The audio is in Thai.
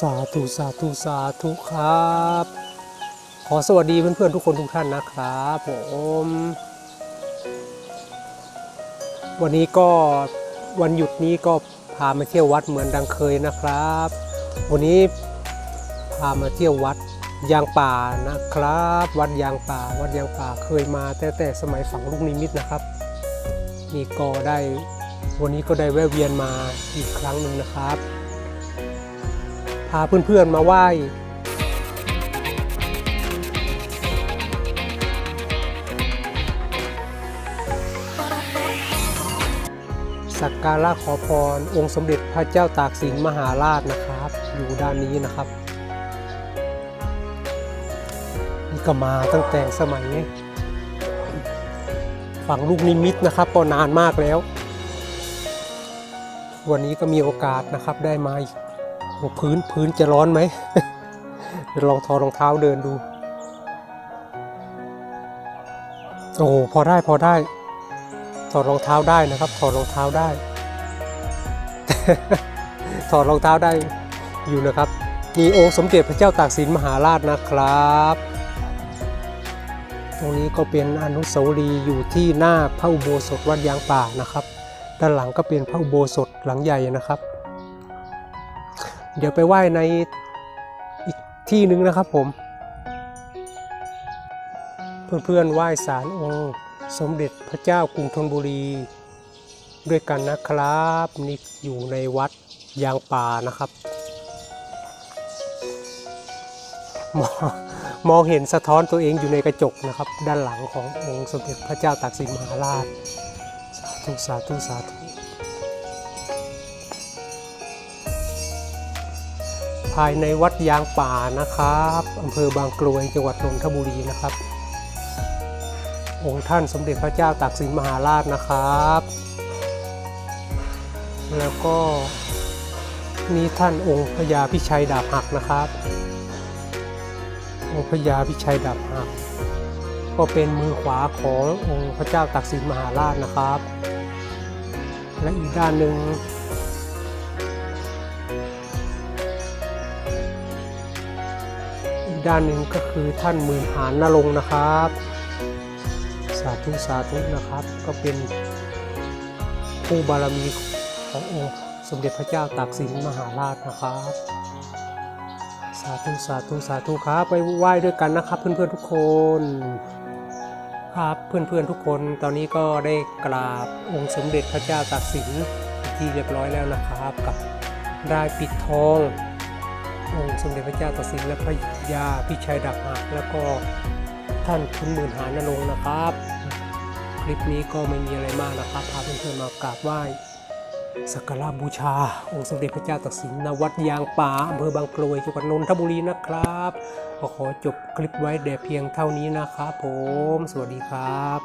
สาธุสาธุสาธุครับ ขอสวัสดีเพื่อนๆทุกคนทุกท่านนะครับผมวันนี้ก็วันหยุดนี้ก็พามาเที่ยววัดเหมือนดังเคยนะครับ วันนี้พามาเที่ยววัดยางป่านะครับ วัดยางป่า วัดยางป่าเคยมาแต่แต่สมัยฝังลูกนิมิตนะครับนี่ก็ได้วันนี้ก็ได้แวะเวียนมาอีกครั้งหนึ่งนะครับ พาเพื่อนๆมาไหว้สักการะขอพร องค์สมเด็จพระเจ้าตากสินมหาราชนะครับ อยู่ด้านนี้นะครับ นี่ก็มาตั้งแต่สมัยฝังลูกนิมิตนะครับก็นานมากแล้ว วันนี้ก็มีโอกาสนะครับได้มาอีก พื้นพื้นจะร้อนไหมเดี๋ยวลองถอดรองเท้าเดินดู โอ้โหพอได้พอได้ ถอดรองเท้าได้นะครับ ถอดรองเท้าได้ ถอดรองเท้าได้อยู่นะครับมีองค์สมเด็จพระเจ้าตากสินมหาราชนะครับ ตรงนี้ก็เป็นอนุสาวรีย์อยู่ที่หน้าพระอุโบสถวัดยางป่านะครับ ด้านหลังก็เป็นพระอุโบสถหลังใหญ่นะครับ เดี๋ยวไปไหว้ในอีกที่หนึ่งนะครับผม เพื่อนๆไหว้ศาลองค์สมเด็จพระเจ้ากรุงธนบุรี ด้วยกันนะครับนี่อยู่ในวัดยางป่านะครับมองมองเห็นสะท้อนตัวเองอยู่ในกระจกนะครับ ด้านหลังขององค์สมเด็จพระเจ้าตากสินมหาราช สาธุสาธุสาธุายในวัดยางป่านะครับอำเภอบางกรวยจังหวัดนนทบุรีนะครับ องค์ท่านสมเด็จพระเจ้าตากสินมหาราชนะครับ แล้วก็นี่ท่านองค์พญาพิชัยดาบหักนะครับ องค์พญาพิชัยดาบหัก ก็เป็นมือขวาขององค์พระเจ้าตากสินมหาราชนะครับ และอีกด้านหนึ่ง ด้านหนึ่งก็คือท่านหมื่นหานนรงนะครับ สาธุสาธุนะครับ ก็เป็นผู้บารมีขององค์สมเด็จพระเจ้าตากสินมหาราชนะครับ สาธุสาธุสาธุครับไปไหว้ด้วยกันนะครับ เพื่อนๆทุกคนครับเพื่อนๆทุกคนตอนนี้ก็ได้กราบองค์สมเด็จพระเจ้าตากสินเป็นที่เรียบร้อยแล้วนะครับ กับได้ปิดทอง องค์สมเด็จพระเจ้าตากสินและพระยาพิชัยดักหักแล้วก็ท่านคุณหมื่นหานรงค์นะครับ คลิปนี้ก็ไม่มีอะไรมากนะครับพาเพื่อนๆมากราบไหว้สักการะบูชา องค์สมเด็จพระเจ้าตากสินณวัดยางป่าอำเภอบางกรวยจังหวัดนนทบุรีนะครับขอจบคลิปไว้แต่เพียงเท่านี้นะครับผม สวัสดีครับ